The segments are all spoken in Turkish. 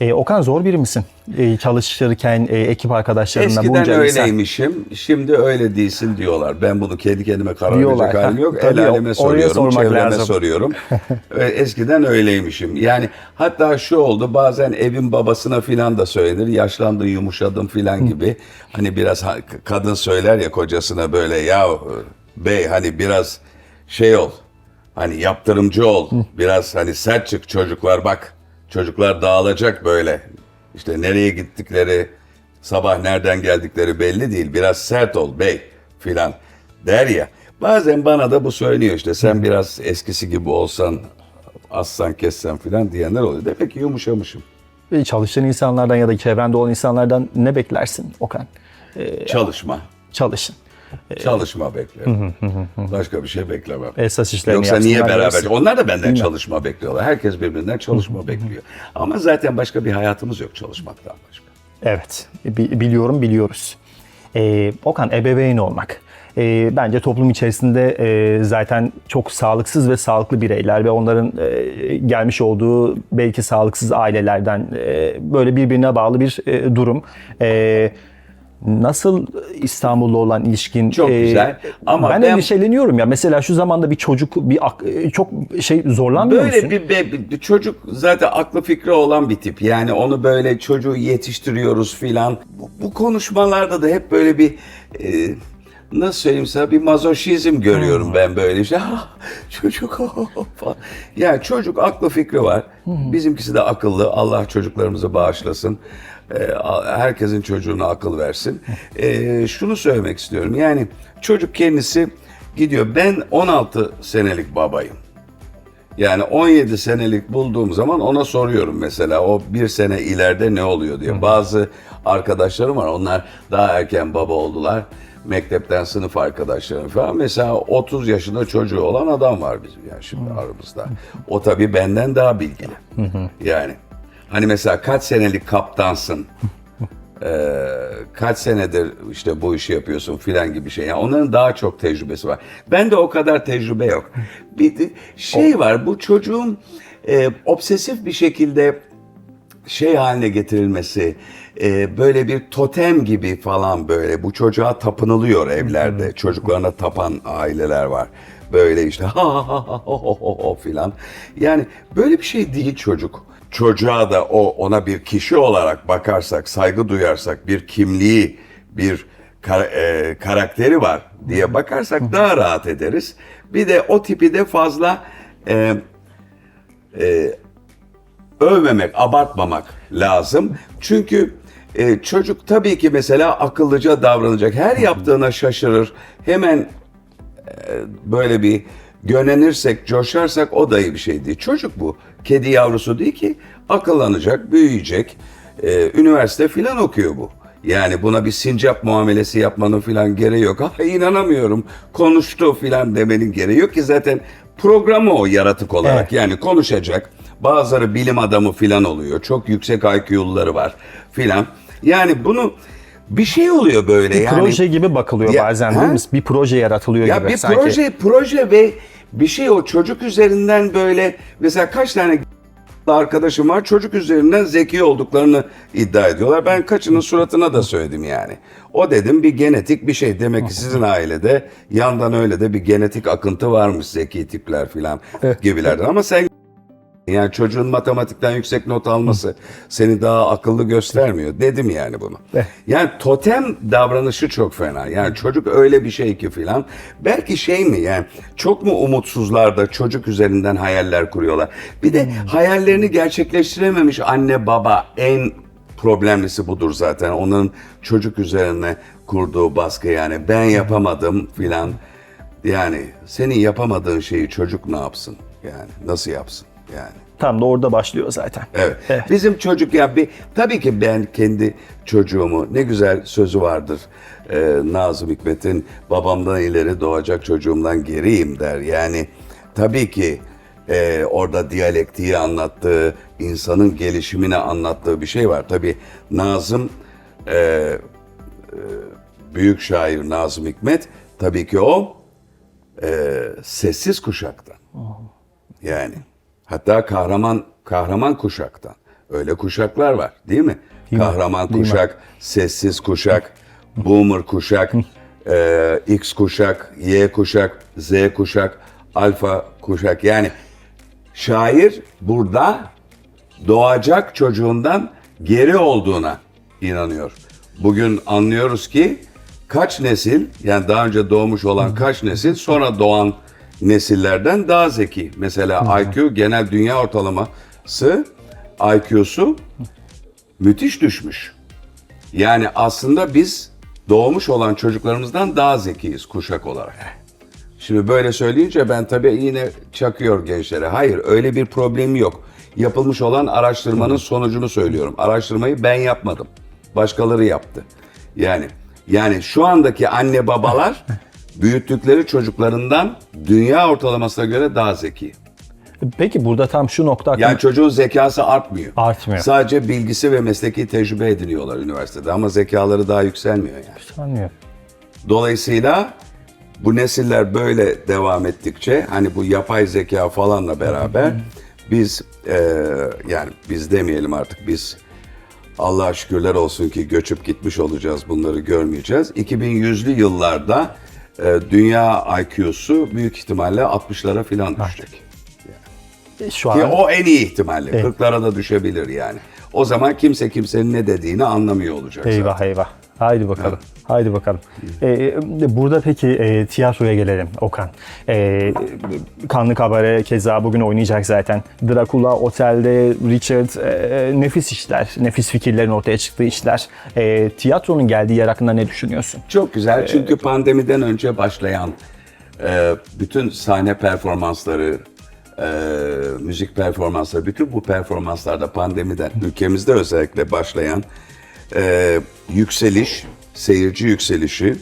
E, Okan zor biri misin? E, çalışırken e, ekip arkadaşlarınla Eskiden bunca insan- öyleymişim. Şimdi öyle değilsin diyorlar. Ben bunu kendi kendime karar Diyorlar. verecek halim yok. Tabii, El aleme soruyorum, çevreme lazım. soruyorum. Ee, Eskiden öyleymişim. Yani hatta şu oldu bazen evin babasına filan da söylenir. Yaşlandın, yumuşadın filan gibi. Hani biraz kadın söyler ya kocasına böyle ya bey hani biraz şey ol. Hani yaptırımcı ol. Biraz hani sert çık çocuklar bak. Çocuklar dağılacak böyle. İşte nereye gittikleri, sabah nereden geldikleri belli değil. Biraz sert ol bey filan der ya. Bazen bana da bu söylüyor işte sen biraz eskisi gibi olsan, assan kessen filan diyenler oluyor. Demek ki yumuşamışım. E, çalıştığın insanlardan ya da çevrende olan insanlardan ne beklersin Okan? Çalışma. Çalışın. Çalışma beklerim. Başka bir şey beklemem. Esas işlerini Yoksa niye beraber? diyorsun. Onlar da benden çalışma bekliyorlar. Herkes birbirinden çalışma bekliyor. Ama zaten başka bir hayatımız yok çalışmaktan başka. Evet, bi- biliyorum, biliyoruz. Ee, Okan, ebeveyn olmak. Ee, bence toplum içerisinde e, zaten çok sağlıksız ve sağlıklı bireyler ve onların e, gelmiş olduğu belki sağlıksız ailelerden e, böyle birbirine bağlı bir e, durum. E, Nasıl İstanbul'la olan ilişkin? Çok güzel. Ama ben, ben- endişeleniyorum ya. Mesela şu zamanda bir çocuk bir ak- e, çok şey zorlanmıyor Böyle musun? bir, bir- bir çocuk zaten aklı fikri olan bir tip. Yani onu böyle çocuğu yetiştiriyoruz filan. Bu, bu konuşmalarda da hep böyle bir e, nasıl söyleyeyim sana bir mazoşizm görüyorum ben böyle işte. "Ah, çocuk falan. Yani çocuk aklı fikri var. Bizimkisi de akıllı. Allah çocuklarımızı bağışlasın. E, herkesin çocuğuna akıl versin. E, şunu söylemek istiyorum. Yani çocuk kendisi gidiyor. Ben 16 senelik babayım. Yani 17 senelik bulduğum zaman ona soruyorum mesela o bir sene ileride ne oluyor diye. Bazı arkadaşlarım var onlar daha erken baba oldular. Mektepten sınıf arkadaşlarım falan. Mesela 30 yaşında çocuğu olan adam var bizim yani şimdi aramızda. O tabii benden daha bilgili. Yani hani mesela kaç senelik kaptansın? Ee, kaç senedir işte bu işi yapıyorsun filan gibi şey. Yani onların daha çok tecrübesi var. Ben de o kadar tecrübe yok. Bir de şey var bu çocuğun e, obsesif bir şekilde şey haline getirilmesi, e, böyle bir totem gibi falan böyle bu çocuğa tapınılıyor evlerde. Çocuklarına tapan aileler var. Böyle işte ha ha ha ha ho ho filan. Yani böyle bir şey değil çocuk. Çocuğa da o ona bir kişi olarak bakarsak, saygı duyarsak, bir kimliği, bir kar- e, karakteri var diye bakarsak daha rahat ederiz. Bir de o tipi de fazla e, övmemek, abartmamak lazım. Çünkü e, çocuk tabii ki mesela akıllıca davranacak. Her yaptığına şaşırır. Hemen e, böyle bir gönenirsek, coşarsak o da iyi bir şey değil. Çocuk bu. Kedi yavrusu değil ki. Akıllanacak, büyüyecek. E, üniversite filan okuyor bu. Yani buna bir sincap muamelesi yapmanın filan gereği yok. Ah inanamıyorum konuştu filan demenin gereği yok ki zaten programı o yaratık olarak. Evet. Yani konuşacak. Bazıları bilim adamı filan oluyor. Çok yüksek IQ'luları var filan. Yani bunu bir şey oluyor böyle yani. proje gibi bakılıyor Ya, bazen ha? değil mi? Bir proje yaratılıyor Ya gibi bir sanki. proje proje ve bir şey o çocuk üzerinden böyle mesela kaç tane arkadaşım var çocuk üzerinden zeki olduklarını iddia ediyorlar. Ben kaçının suratına da söyledim yani. O dedim bir genetik bir şey. Demek ki sizin ailede yandan öyle de bir genetik akıntı varmış zeki tipler filan gibilerden. Ama sen yani çocuğun matematikten yüksek not alması seni daha akıllı göstermiyor. Dedim yani bunu. Yani totem davranışı çok fena. Yani çocuk öyle bir şey ki filan. Belki şey mi yani çok mu umutsuzlar da çocuk üzerinden hayaller kuruyorlar. Bir de hayallerini gerçekleştirememiş anne baba en problemlisi budur zaten. Onun çocuk üzerine kurduğu baskı yani ben yapamadım filan. Yani senin yapamadığın şeyi çocuk ne yapsın? Yani nasıl yapsın? Yani. Tam da orada başlıyor zaten. Evet. Evet. Bizim çocuk ya bir tabii ki ben kendi çocuğumu ne güzel sözü vardır. Ee, Nazım Hikmet'in babamdan ileri doğacak çocuğumdan geriyim der. Yani tabii ki e, orada diyalektiği anlattığı, insanın gelişimini anlattığı bir şey var. Tabii Nazım e, e, büyük şair Nazım Hikmet tabii ki o e, sessiz kuşaktan. Yani hatta kahraman kahraman kuşaktan. Öyle kuşaklar var değil mi? Değil mi? Kahraman Değil mi? kuşak, sessiz kuşak, boomer kuşak, e, X kuşak, Y kuşak, Z kuşak, alfa kuşak. Yani şair burada doğacak çocuğundan geri olduğuna inanıyor. Bugün anlıyoruz ki kaç nesil yani daha önce doğmuş olan kaç nesil sonra doğan nesillerden daha zeki. Mesela IQ genel dünya ortalaması IQ'su müthiş düşmüş. Yani aslında biz doğmuş olan çocuklarımızdan daha zekiyiz kuşak olarak. Şimdi böyle söyleyince ben tabii yine çakıyor gençlere. Hayır öyle bir problemi yok. Yapılmış olan araştırmanın sonucunu söylüyorum. Araştırmayı ben yapmadım. Başkaları yaptı. Yani yani şu andaki anne babalar büyüttükleri çocuklarından dünya ortalamasına göre daha zeki. Peki burada tam şu nokta hakkında- Yani çocuğun zekası artmıyor. Artmıyor. Sadece bilgisi ve mesleki tecrübe ediniyorlar üniversitede ama zekaları daha yükselmiyor yani. Sanmıyorum. Dolayısıyla bu nesiller böyle devam ettikçe hani bu yapay zeka falanla beraber biz e, yani biz demeyelim artık biz Allah'a şükürler olsun ki göçüp gitmiş olacağız bunları görmeyeceğiz. 2100'lü yıllarda e, dünya IQ'su büyük ihtimalle 60'lara falan düşecek. Şu Ki an o en iyi ihtimalle. Evet. 40'lara da düşebilir yani. O zaman kimse kimsenin ne dediğini anlamıyor olacak. zaten. eyvah eyvah. Haydi bakalım. Haydi bakalım. Ee, burada peki e, tiyatroya gelelim Okan. Ee, Kanlı Kabare keza bugün oynayacak zaten. Dracula, Otel'de, Richard e, nefis işler. Nefis fikirlerin ortaya çıktığı işler. Ee, tiyatronun geldiği yer hakkında ne düşünüyorsun? Çok güzel çünkü pandemiden önce başlayan e, bütün sahne performansları, e, müzik performansları, bütün bu performanslarda pandemiden ülkemizde özellikle başlayan e, yükseliş, seyirci yükselişi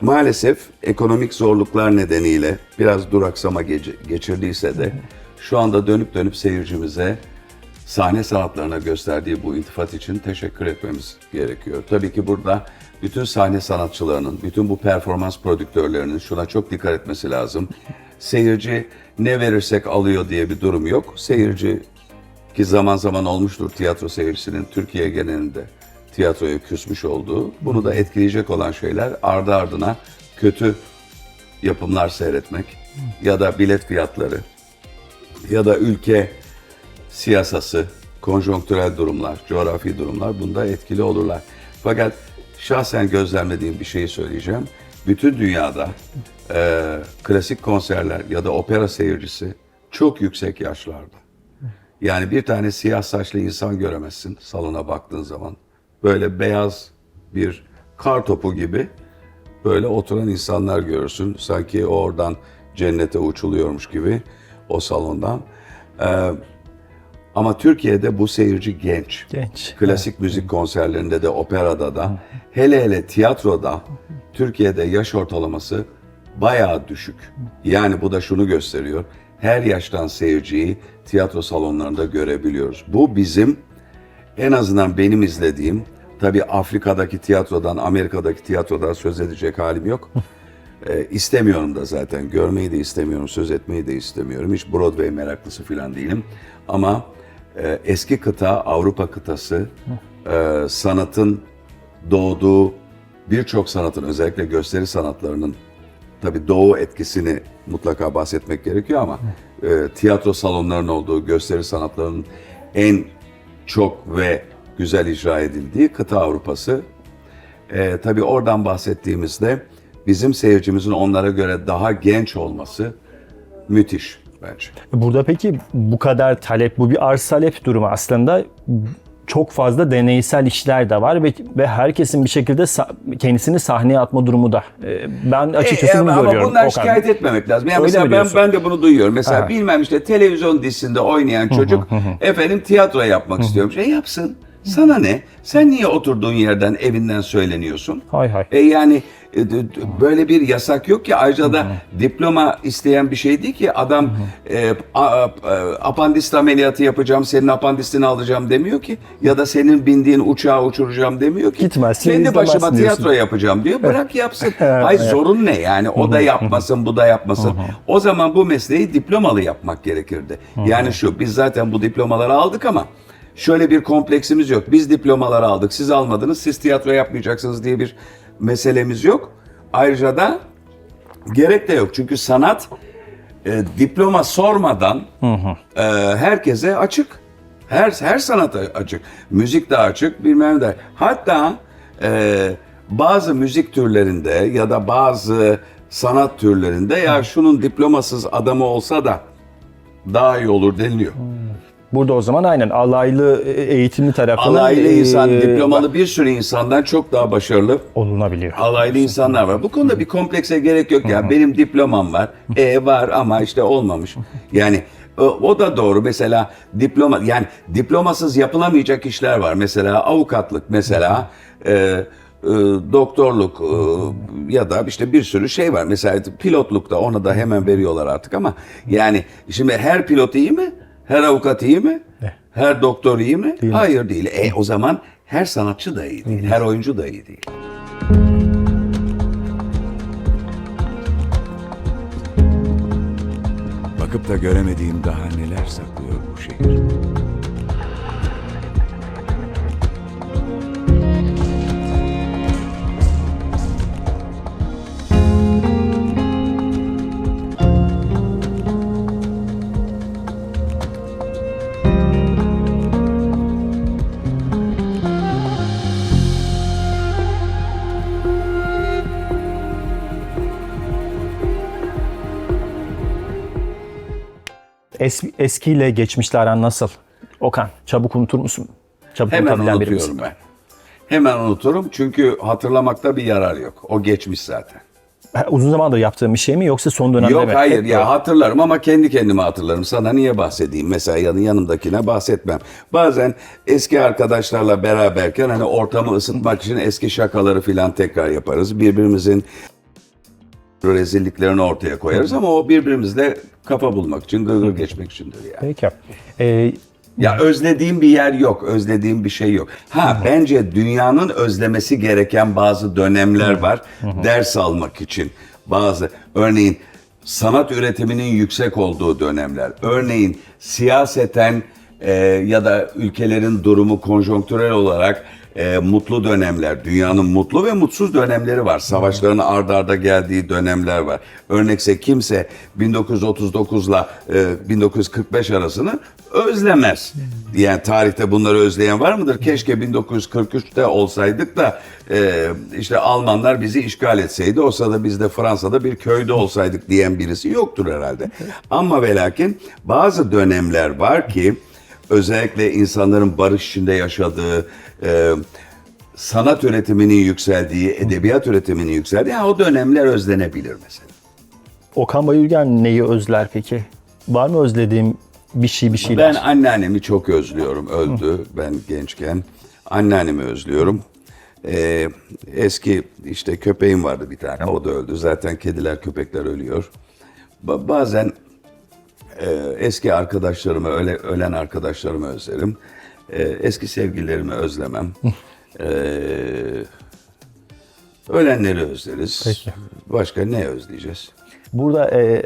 maalesef ekonomik zorluklar nedeniyle biraz duraksama geçirdiyse de şu anda dönüp dönüp seyircimize sahne sanatlarına gösterdiği bu iltifat için teşekkür etmemiz gerekiyor. Tabii ki burada bütün sahne sanatçılarının, bütün bu performans prodüktörlerinin şuna çok dikkat etmesi lazım. Seyirci ne verirsek alıyor diye bir durum yok. Seyirci ki zaman zaman olmuştur tiyatro seyircisinin Türkiye genelinde tiyatroya küsmüş olduğu. Bunu da etkileyecek olan şeyler ardı ardına kötü yapımlar seyretmek ya da bilet fiyatları ya da ülke siyasası, konjonktürel durumlar, coğrafi durumlar bunda etkili olurlar. Fakat şahsen gözlemlediğim bir şeyi söyleyeceğim. Bütün dünyada e, klasik konserler ya da opera seyircisi çok yüksek yaşlarda. Yani bir tane siyah saçlı insan göremezsin salona baktığın zaman. Böyle beyaz bir kar topu gibi böyle oturan insanlar görürsün. Sanki oradan cennete uçuluyormuş gibi o salondan. Ee, ama Türkiye'de bu seyirci genç. Genç. Klasik müzik konserlerinde de, operada da, hele hele tiyatroda Türkiye'de yaş ortalaması bayağı düşük. Yani bu da şunu gösteriyor. Her yaştan seyirciyi tiyatro salonlarında görebiliyoruz. Bu bizim en azından benim izlediğim, tabii Afrika'daki tiyatrodan, Amerika'daki tiyatrodan söz edecek halim yok. Ee, istemiyorum da zaten, görmeyi de istemiyorum, söz etmeyi de istemiyorum. Hiç Broadway meraklısı falan değilim. Ama e, eski kıta, Avrupa kıtası, e, sanatın doğduğu, birçok sanatın, özellikle gösteri sanatlarının tabii doğu etkisini mutlaka bahsetmek gerekiyor ama e, tiyatro salonlarının olduğu, gösteri sanatlarının en çok ve güzel icra edildiği kıta Avrupası. E, tabii oradan bahsettiğimizde bizim seyircimizin onlara göre daha genç olması müthiş bence. Burada peki bu kadar talep, bu bir arz talep durumu aslında çok fazla deneysel işler de var ve, ve herkesin bir şekilde sa- kendisini sahneye atma durumu da. Ee, Ben açıkçası E, bunu ama görüyorum. bundan Okan. şikayet etmemek lazım. Yani Öyle mesela ben, ben de bunu duyuyorum. Mesela Ha. bilmem işte televizyon dizisinde oynayan çocuk efendim tiyatro yapmak istiyormuş. E yapsın. Sana ne? Sen niye oturduğun yerden evinden söyleniyorsun? Hay hay. E yani e, böyle bir yasak yok ki ayrıca da diploma isteyen bir şey değil ki adam e, a- a- e, apandist ameliyatı yapacağım senin apandistini alacağım demiyor ki ya da senin bindiğin uçağı uçuracağım demiyor ki. Gitmezsin, Kendi başıma diyorsun. tiyatro yapacağım diyor bırak yapsın. Ay zorun ne yani o da yapmasın bu da yapmasın. O zaman bu mesleği diplomalı yapmak gerekirdi. Yani şu biz zaten bu diplomaları aldık ama şöyle bir kompleksimiz yok. Biz diplomalar aldık, siz almadınız, siz tiyatro yapmayacaksınız diye bir meselemiz yok. Ayrıca da gerek de yok. Çünkü sanat e, diploma sormadan e, herkese açık. Her her sanata açık. Müzik de açık, bilmem de. Hatta e, bazı müzik türlerinde ya da bazı sanat türlerinde ya şunun diplomasız adamı olsa da daha iyi olur deniliyor. Burada o zaman aynen alaylı e, eğitimli tarafının Alaylı insan, e, diplomalı bir sürü insandan çok daha başarılı olunabiliyor. alaylı insanlar var. Bu konuda bir komplekse gerek yok ya. Benim diplomam var. E var ama işte olmamış. Yani o, o da doğru. Mesela diploma yani diplomasız yapılamayacak işler var. Mesela avukatlık mesela e, e, doktorluk e, ya da işte bir sürü şey var. Mesela pilotlukta ona da hemen veriyorlar artık ama yani şimdi her pilot iyi mi? Her avukat iyi mi? Her doktor iyi mi? Hayır değil. E o zaman her sanatçı da iyi değil. Her oyuncu da iyi değil. Bakıp da göremediğim daha neler saklıyor bu şehir. Es, eskiyle geçmişle aran nasıl? Okan çabuk unutur musun? Çabuk Hemen unutabilen biri misin? unutuyorum ben. Hemen unuturum çünkü hatırlamakta bir yarar yok. O geçmiş zaten. Ha, Uzun zamandır yaptığın bir şey mi yoksa son dönemde Yok mi? hayır Hep ya böyle. hatırlarım ama kendi kendime hatırlarım. Sana niye bahsedeyim? Mesela yanı yanımdakine bahsetmem. Bazen eski arkadaşlarla beraberken hani ortamı ısıtmak için eski şakaları filan tekrar yaparız. Birbirimizin rezilliklerini ortaya koyarız ama o birbirimizle kafa bulmak için, gırgır geçmek içindir yani. Peki. Ee, Ya özlediğim bir yer yok, özlediğim bir şey yok. Ha bence dünyanın özlemesi gereken bazı dönemler var. Ders almak için bazı örneğin sanat üretiminin yüksek olduğu dönemler. Örneğin siyaseten e, ya da ülkelerin durumu konjonktürel olarak e, mutlu dönemler, dünyanın mutlu ve mutsuz dönemleri var. Savaşların ard arda geldiği dönemler var. Örnekse kimse 1939'la e, 1945 arasını özlemez. Yani tarihte bunları özleyen var mıdır? Keşke 1943'te olsaydık da e, işte Almanlar bizi işgal etseydi. O sırada biz de Fransa'da bir köyde olsaydık diyen birisi yoktur herhalde. Ama ve lakin bazı dönemler var ki özellikle insanların barış içinde yaşadığı, e, sanat üretiminin yükseldiği, edebiyat üretiminin yükseldiği yani o dönemler özlenebilir mesela. Okan Bayülgen neyi özler peki? Var mı özlediğim bir şey bir Ben şeyler? anneannemi çok özlüyorum. Öldü ben gençken. Anneannemi özlüyorum. Ee, eski işte köpeğim vardı bir tane. O da öldü. Zaten kediler köpekler ölüyor. Ba- bazen e, eski arkadaşlarımı, öle, ölen arkadaşlarımı özlerim. E, eski sevgililerimi özlemem. E, ölenleri özleriz. Peki. Başka ne özleyeceğiz? Burada e,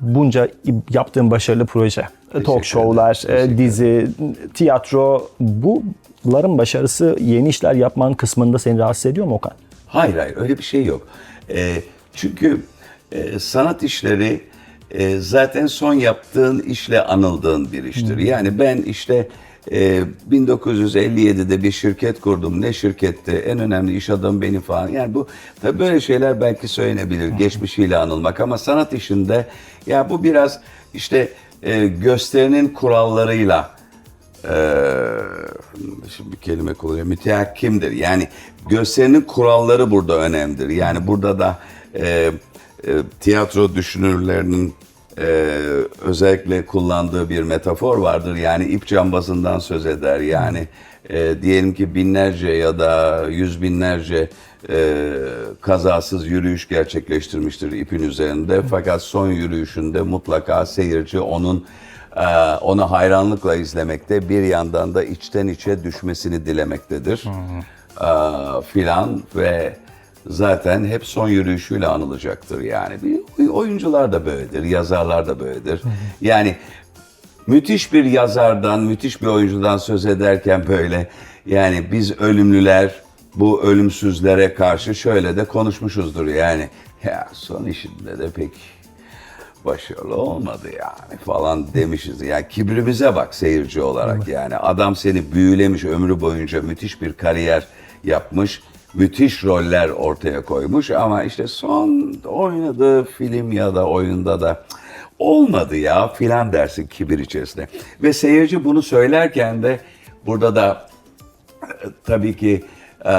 bunca yaptığın başarılı proje, talk show'lar, e, dizi, tiyatro, bunların başarısı yeni işler yapman kısmında seni rahatsız ediyor mu Okan? Hayır hayır öyle bir şey yok. Ee, çünkü e, sanat işleri e, zaten son yaptığın işle anıldığın bir iştir. Yani ben işte e, 1957'de bir şirket kurdum. Ne şirketti? En önemli iş adamı benim falan. Yani bu tabii böyle şeyler belki söylenebilir. Geçmişiyle anılmak ama sanat işinde ya bu biraz işte e, gösterinin kurallarıyla ee, şimdi bir kelime kullanıyorum. Mütehakkimdir. Yani gösterinin kuralları burada önemlidir. Yani burada da e, e, tiyatro düşünürlerinin e, özellikle kullandığı bir metafor vardır. Yani ip cambazından söz eder. Yani e, diyelim ki binlerce ya da yüz binlerce e, kazasız yürüyüş gerçekleştirmiştir ipin üzerinde. Fakat son yürüyüşünde mutlaka seyirci onun ee, onu hayranlıkla izlemekte bir yandan da içten içe düşmesini dilemektedir Ee, filan ve zaten hep son yürüyüşüyle anılacaktır yani. Bir oyuncular da böyledir, yazarlar da böyledir. Yani müthiş bir yazardan, müthiş bir oyuncudan söz ederken böyle yani biz ölümlüler bu ölümsüzlere karşı şöyle de konuşmuşuzdur yani. Ya son işinde de pek başarılı olmadı yani falan demişiz. Yani kibrimize bak seyirci olarak yani. Adam seni büyülemiş ömrü boyunca müthiş bir kariyer yapmış. Müthiş roller ortaya koymuş ama işte son oynadığı film ya da oyunda da "Cık, olmadı ya filan dersin kibir içerisinde. Ve seyirci bunu söylerken de burada da e, tabii ki e,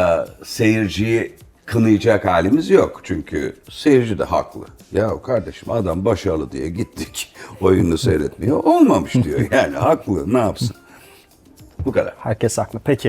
seyirciyi kınayacak halimiz yok. Çünkü seyirci de haklı. Ya kardeşim adam başarılı diye gittik oyununu seyretmeye olmamış diyor. Yani haklı ne yapsın? Bu kadar. Herkes haklı. Peki